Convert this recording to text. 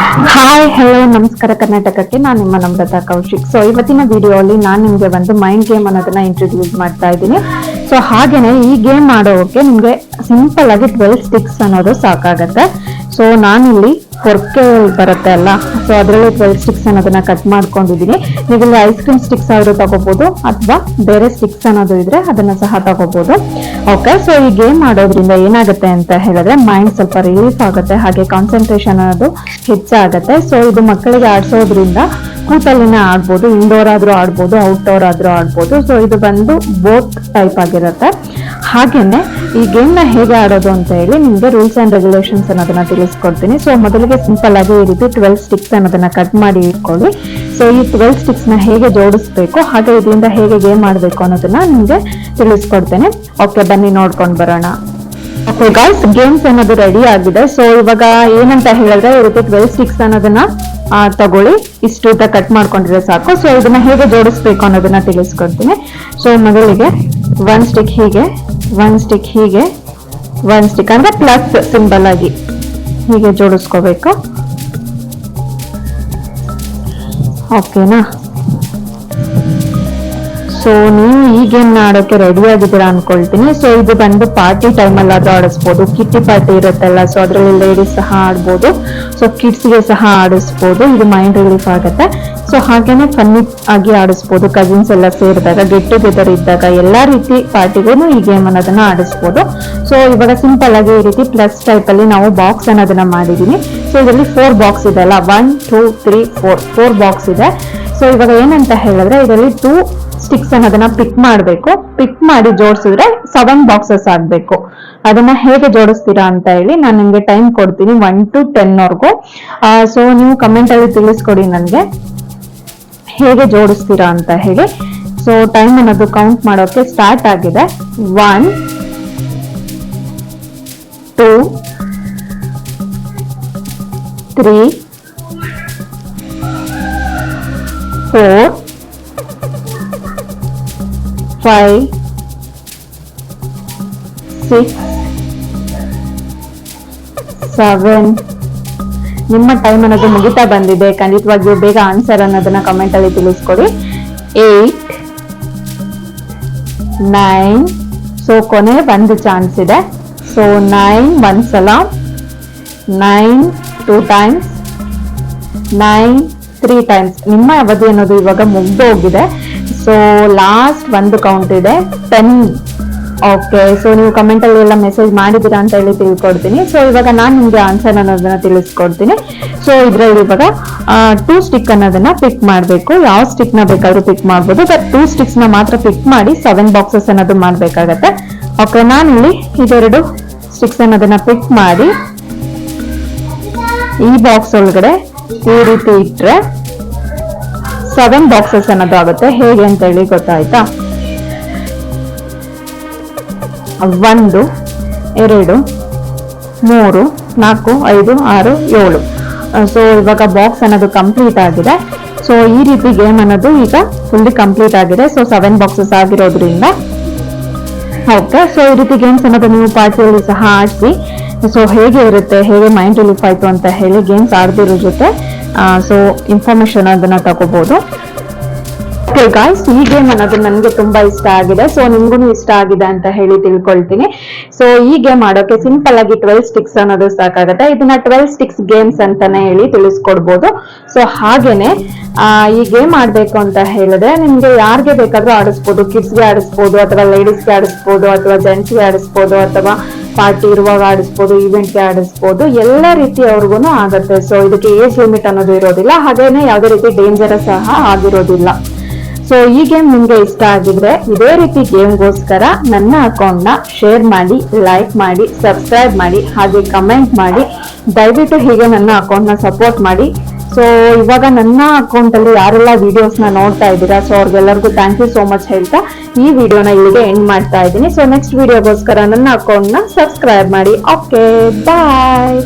Hi hello ನಮಸ್ಕಾರ ಕರ್ನಾಟಕಕ್ಕೆ. ನಾನು ನಿಮ್ಮ ನಮ್ರತಾ ಕೌಶಿಕ್. ಸೊ ಇವತ್ತಿನ ವಿಡಿಯೋ ಅಲ್ಲಿ ನಾನು ನಿಮಗೆ ಒಂದು ಮೈಂಡ್ ಗೇಮ್ ಅನ್ನೋದನ್ನ ಇಂಟ್ರೊಡ್ಯೂಸ್ ಮಾಡ್ತಾ ಇದ್ದೀನಿ. ಸೊ ಹಾಗೇನೆ ಈ ಗೇಮ್ ಮಾಡೋಕೆ ನಿಮಗೆ ಸಿಂಪಲ್ ಆಗಿ ಟ್ವೆಲ್ ಸ್ಟಿಕ್ಸ್ ಅನ್ನೋದು ಸಾಕಾಗತ್ತೆ. ಸೊ ನಾನಿಲ್ಲಿ ಹೊರಕೆ ಬರುತ್ತೆ ಅಲ್ಲ? ಸೊ ಅದರಲ್ಲಿ ಟ್ವೆಲ್ ಸ್ಟಿಕ್ಸ್ ಅನ್ನೋದನ್ನ ಕಟ್ ಮಾಡ್ಕೊಂಡಿದ್ದೀನಿ. ನೀವು ಐಸ್ ಕ್ರೀಮ್ ಸ್ಟಿಕ್ಸ್ ಆದ್ರೂ ತಗೋಬಹುದು ಅಥವಾ ಬೇರೆ ಸ್ಟಿಕ್ಸ್ ಅನ್ನೋದು ಇದ್ರೆ ಅದನ್ನ ಸಹ ತಗೋಬಹುದು ಓಕೆ ಸೊ ಈ ಗೇಮ್ ಆಡೋದ್ರಿಂದ ಏನಾಗುತ್ತೆ ಅಂತ ಹೇಳಿದ್ರೆ ಮೈಂಡ್ ಸ್ವಲ್ಪ ರಿಲೀಫ್ ಆಗುತ್ತೆ, ಹಾಗೆ ಕಾನ್ಸಂಟ್ರೇಷನ್ ಅನ್ನೋದು ಹೆಚ್ಚಾಗುತ್ತೆ. ಸೊ ಇದು ಮಕ್ಕಳಿಗೆ ಆಡಿಸೋದ್ರಿಂದ ಕೂತಲ್ಲಿನ ಆಡ್ಬೋದು ಇಂಡೋರ್ ಆದ್ರೂ ಆಡ್ಬೋದು ಔಟ್ಡೋರ್ ಆದ್ರೂ ಆಡ್ಬೋದು. ಸೊ ಇದು ಬಂದು ಬೋತ್ ಟೈಪ್ ಆಗಿರುತ್ತೆ. ಹಾಗೇನೆ ಈ ಗೇಮ್ನ ಹೇಗೆ ಆಡೋದು ಅಂತ ಹೇಳಿ ನಿಮಗೆ ರೂಲ್ಸ್ ಆ್ಯಂಡ್ ರೆಗ್ಯುಲೇಷನ್ಸ್ ಅನ್ನೋದನ್ನ ತಿಳಿಸ್ಕೊಡ್ತೀನಿ. ಸೊ ಮೊದಲಿಗೆ ಸಿಂಪಲ್ ಆಗಿ ಈ ರೀತಿ ಟ್ವೆಲ್ ಸ್ಟಿಕ್ಸ್ ಅನ್ನೋದನ್ನ ಕಟ್ ಮಾಡಿ ಇಟ್ಕೊಳ್ಳಿ. ಸೊ ಈ ಟ್ವೆಲ್ ಸ್ಟಿಕ್ಸ್ನ ಹೇಗೆ ಜೋಡಿಸ್ಬೇಕು, ಹಾಗೆ ಇದರಿಂದ ಹೇಗೆ ಗೇಮ್ ಆಡಬೇಕು ಅನ್ನೋದನ್ನ ನಿಮಗೆ ತಿಳಿಸ್ಕೊಡ್ತೇನೆ. ಓಕೆ ಬನ್ನಿ ನೋಡ್ಕೊಂಡು ಬರೋಣ. ಓಕೆ ಗಾಯ್ಸ್ ಗೇಮ್ಸ್ ಅನ್ನೋದು ರೆಡಿ ಆಗಿದೆ. ಸೊ ಇವಾಗ ಏನಂತ ಹೇಳಿದ್ರೆ, ಈ ಟ್ವೆಲ್ ಸ್ಟಿಕ್ಸ್ ಅನ್ನೋದನ್ನ ತಗೊಳ್ಳಿ. ಇಷ್ಟು ಉದ್ದ ಕಟ್ ಮಾಡ್ಕೊಂಡಿರೋ ಸಾಕು. ಸೊ ಇದನ್ನ ಹೇಗೆ ಜೋಡಿಸ್ಬೇಕು ಅನ್ನೋದನ್ನ ತಿಳಿಸ್ಕೊಡ್ತೀನಿ. ಸೊ ಮೊದಲಿಗೆ ಒನ್ ಸ್ಟಿಕ್ ಹೀಗೆ ಒನ್ ಸ್ಟಿಕ್ ಹೀಗೆ ಒನ್ ಸ್ಟಿಕ್ ಅಂದ್ರೆ ಪ್ಲಸ್ ಸಿಂಬಲ್ ಆಗಿ ಹೀಗೆ ಜೋಡಿಸ್ಕೋಬೇಕು. ಓಕೆನಾ ಸೊ ನೀವು ಈ ಗೇಮ್ ಆಡೋಕೆ ರೆಡಿ ಆಗಿದ್ದೀರಾ ಅನ್ಕೊಳ್ತೀನಿ. ಸೊ ಇದು ಬಂದು ಪಾರ್ಟಿ ಟೈಮ್ ಅದು ಆಡಿಸ್ಬೋದು. ಕಿಟ್ಟಿ ಪಾರ್ಟಿ ಇರುತ್ತಲ್ಲ ಸೊ ಅದರಲ್ಲಿ ಲೇಡೀಸ್ ಸಹ ಆಡ್ಬೋದು. ಸೊ ಕಿಡ್ಸ್ಗೆ ಸಹ ಆಡಿಸ್ಬೋದು. ಇದು ಮೈಂಡ್ ರಿಲೀಫ್ ಆಗುತ್ತೆ. ಸೊ ಹಾಗೇನೆ ಫನ್ನಿ ಆಗಿ ಆಡಿಸ್ಬೋದು. ಕಸಿನ್ಸ್ ಎಲ್ಲ ಸೇರಿದಾಗ ಗೆಟ್ ಟುಗೆದರ್ ಇದ್ದಾಗ ಎಲ್ಲಾ ರೀತಿ ಪಾರ್ಟಿಗೂ ಈ ಗೇಮ್ ಅನ್ನೋದನ್ನ ಆಡಿಸ್ಬೋದು. ಸೊ ಇವಾಗ ಸಿಂಪಲ್ ಆಗಿ ಈ ರೀತಿ ಪ್ಲಸ್ ಟೈಪ್ ಅಲ್ಲಿ ನಾವು ಬಾಕ್ಸ್ ಅನ್ನೋದನ್ನ ಮಾಡಿದೀನಿ. ಸೊ ಇದರಲ್ಲಿ ಫೋರ್ ಬಾಕ್ಸ್ ಇದೆ ಅಲ್ಲ? One two three four four box ಇದೆ. ಸೊ ಇವಾಗ ಏನಂತ ಹೇಳಿದ್ರೆ, ಇದರಲ್ಲಿ ಟೂ ಸ್ಟಿಕ್ಸ್ ಅನ್ನೋದನ್ನ ಪಿಕ್ ಮಾಡಬೇಕು. ಪಿಕ್ ಮಾಡಿ ಜೋಡಿಸಿದ್ರೆ ಸೆವೆನ್ ಬಾಕ್ಸಸ್ ಆಗ್ಬೇಕು. ಅದನ್ನ ಹೇಗೆ ಜೋಡಿಸ್ತೀರಾ ಅಂತ ಹೇಳಿ ನಾನು ನಿಮ್ಗೆ ಟೈಮ್ ಕೊಡ್ತೀನಿ ಒನ್ ಟು ಟೆನ್ ವರ್ಗು. ಸೊ ನೀವು ಕಮೆಂಟ್ ಅಲ್ಲಿ ತಿಳಿಸ್ಕೊಡಿ ನನಗೆ. ಹೇಗೆ ಜೋಡಿಸ್ತೀರಾ ಅಂತ ಹೇಳಿ. ಸೊ ಟೈಮ್ ಅನ್ನೋದು ಕೌಂಟ್ ಮಾಡೋಕೆ ಸ್ಟಾರ್ಟ್ ಆಗಿದೆ. One two three four five six seven ನಿಮ್ಮ ಟೈಮ್ ಅನ್ನೋದು ಮುಗಿತಾ ಬಂದಿದೆ. ಖಂಡಿತವಾಗಿಯೂ ಬೇಗ ಆನ್ಸರ್ ಅನ್ನೋದನ್ನ ಕಮೆಂಟ್ ಅಲ್ಲಿ ತಿಳಿಸ್ಕೊಡಿ. ಏಟ್ ನೈನ್ ಸೊ ಕೊನೆ ಒಂದು ಚಾನ್ಸ್ ಇದೆ. ಸೊ ನೈನ್ ಒಂದ್ಸಲ nine two times nine three times ನಿಮ್ಮ ಅವಧಿ ಅನ್ನೋದು ಇವಾಗ ಮುಗ್ದು ಹೋಗಿದೆ ಸೊ ಲಾಸ್ಟ್ ಒಂದು ಕೌಂಟ್ ಇದೆ ಟೆನ್ ಓಕೆ ಸೊ ನೀವು ಕಮೆಂಟ್ ಅಲ್ಲಿ ಎಲ್ಲ ಮೆಸೇಜ್ ಮಾಡಿದ್ದೀರಾ ಅಂತ ಹೇಳಿ ತಿಳ್ಕೊಡ್ತೀನಿ. ಸೊ ಇವಾಗ ನಾನು ನಿಮ್ಗೆ ಆನ್ಸರ್ ಅನ್ನೋದನ್ನ ತಿಳಿಸ್ಕೊಡ್ತೀನಿ. ಸೊ ಇದ್ರಲ್ಲಿ ಇವಾಗ ಟೂ ಸ್ಟಿಕ್ ಅನ್ನೋದನ್ನ ಪಿಕ್ ಮಾಡಬೇಕು. ಯಾವ ಸ್ಟಿಕ್ನ ಬೇಕಾದ್ರೂ ಪಿಕ್ ಮಾಡ್ಬೋದು. ಬಟ್ ಟೂ ಸ್ಟಿಕ್ಸ್ನ ಮಾತ್ರ ಪಿಕ್ ಮಾಡಿ ಸೆವೆನ್ ಬಾಕ್ಸಸ್ ಅನ್ನೋದು ಮಾಡ್ಬೇಕಾಗತ್ತೆ. ಓಕೆ ನಾನು ಇಲ್ಲಿ ಇದೆರಡು ಸ್ಟಿಕ್ಸ್ ಅನ್ನೋದನ್ನ ಪಿಕ್ ಮಾಡಿ ಈ ಬಾಕ್ಸ್ ಒಳಗಡೆ ಈ ರೀತಿ ಇಟ್ರೆ ಸೆವೆನ್ ಬಾಕ್ಸಸ್ ಅನ್ನೋದು ಆಗುತ್ತೆ ಹೇಗೆ ಅಂತ ಹೇಳಿ ಗೊತ್ತಾಯ್ತಾ? ಒಂದು, ಎರಡು, ಮೂರು, ನಾಲ್ಕು, ಐದು, ಆರು, ಏಳು. ಸೊ ಇವಾಗ ಬಾಕ್ಸ್ ಅನ್ನೋದು ಕಂಪ್ಲೀಟ್ ಆಗಿದೆ. ಸೊ ಈ ರೀತಿ ಗೇಮ್ ಅನ್ನೋದು ಈಗ ಫುಲ್ಲಿ ಕಂಪ್ಲೀಟ್ ಆಗಿದೆ. ಸೊ ಸೆವೆನ್ ಬಾಕ್ಸಸ್ ಆಗಿರೋದ್ರಿಂದ. ಓಕೆ ಸೊ ಈ ರೀತಿ ಗೇಮ್ಸ್ ಅನ್ನೋದು ನೀವು ಪಾರ್ಟಿಯಲ್ಲಿ ಸಹ ಆಡಿಸಿ. ಸೊ ಹೇಗೆ ಇರುತ್ತೆ, ಹೇಗೆ ಮೈಂಡ್ ರಿಲೀಫ್ ಆಯಿತು ಅಂತ ಹೇಳಿ ಗೇಮ್ಸ್ ಆಡ್ದಿರೋ ಜೊತೆ ಸೊ ಇನ್ಫಾರ್ಮೇಶನ್ ಅದನ್ನ ತಗೋಬಹುದು ಓಕೆ ಗಾಯ್ಸ್ ಈ ಗೇಮ್ ಅನ್ನೋದು ನನಗೆ ತುಂಬಾ ಇಷ್ಟ ಆಗಿದೆ. ಸೊ ನಿಮ್ಗೂ ಇಷ್ಟ ಆಗಿದೆ ಅಂತ ಹೇಳಿ ತಿಳ್ಕೊಳ್ತೀನಿ. ಸೊ ಈ ಗೇಮ್ ಆಡೋಕೆ ಸಿಂಪಲ್ ಆಗಿ ಟ್ವೆಲ್ ಸ್ಟಿಕ್ಸ್ ಅನ್ನೋದು ಸಾಕಾಗುತ್ತೆ. ಇದನ್ನ ಟ್ವೆಲ್ ಸ್ಟಿಕ್ಸ್ ಗೇಮ್ಸ್ ಅಂತಾನೆ ಹೇಳಿ ತಿಳಿಸ್ಕೊಡ್ಬೋದು. ಸೊ ಹಾಗೇನೆ ಈ ಗೇಮ್ ಆಡ್ಬೇಕು ಅಂತ ಹೇಳಿದ್ರೆ ನಿಮ್ಗೆ ಯಾರಿಗೆ ಬೇಕಾದ್ರೂ ಆಡಿಸ್ಬೋದು. ಕಿಡ್ಸ್ಗೆ ಆಡಿಸ್ಬೋದು, ಅಥವಾ ಲೇಡೀಸ್ಗೆ ಆಡಿಸ್ಬೋದು, ಅಥವಾ ಜೆಂಟ್ಸ್ಗೆ ಆಡಿಸ್ಬೋದು, ಅಥವಾ ಪಾರ್ಟಿ ಇರುವಾಗ ಆಡಿಸ್ಬೋದು ಈವೆಂಟ್ಗೆ ಆಡಿಸ್ಬೋದು, ಎಲ್ಲ ರೀತಿ ಅವ್ರಿಗೂ ಆಗುತ್ತೆ. ಸೊ ಇದಕ್ಕೆ ಏಜ್ ಲಿಮಿಟ್ ಅನ್ನೋದು ಇರೋದಿಲ್ಲ, ಹಾಗೇನೆ ಯಾವುದೇ ರೀತಿ ಡೇಂಜರಸ್ ಸಹ ಆಗಿರೋದಿಲ್ಲ. ಸೊ ಈ ಗೇಮ್ ನಿಮಗೆ ಇಷ್ಟ ಆಗಿದ್ರೆ ಇದೇ ರೀತಿ ಗೇಮ್ಗೋಸ್ಕರ ನನ್ನ ಅಕೌಂಟ್ನ ಶೇರ್ ಮಾಡಿ ಲೈಕ್ ಮಾಡಿ ಸಬ್ಸ್ಕ್ರೈಬ್ ಮಾಡಿ, ಹಾಗೆ ಕಮೆಂಟ್ ಮಾಡಿ. ದಯವಿಟ್ಟು ಹೀಗೆ ನನ್ನ ಅಕೌಂಟ್ನ ಸಪೋರ್ಟ್ ಮಾಡಿ. ಸೊ ಇವಾಗ ನನ್ನ ಅಕೌಂಟಲ್ಲಿ ಯಾರೆಲ್ಲ ವಿಡಿಯೋಸ್ನ ನೋಡ್ತಾ ಇದ್ದೀರಾ ಸೊ ಅವ್ರಿಗೆಲ್ಲರಿಗೂ ಥ್ಯಾಂಕ್ ಯು ಸೋ ಮಚ್ ಹೇಳ್ತಾ ಈ ವಿಡಿಯೋನ ಇಲ್ಲಿಗೆ ಎಂಡ್ ಮಾಡ್ತಾ ಇದ್ದೀನಿ. ಸೊ ನೆಕ್ಸ್ಟ್ ವಿಡಿಯೋಗೋಸ್ಕರ ನನ್ನ ಅಕೌಂಟ್ನ ಸಬ್ಸ್ಕ್ರೈಬ್ ಮಾಡಿ. Okay bye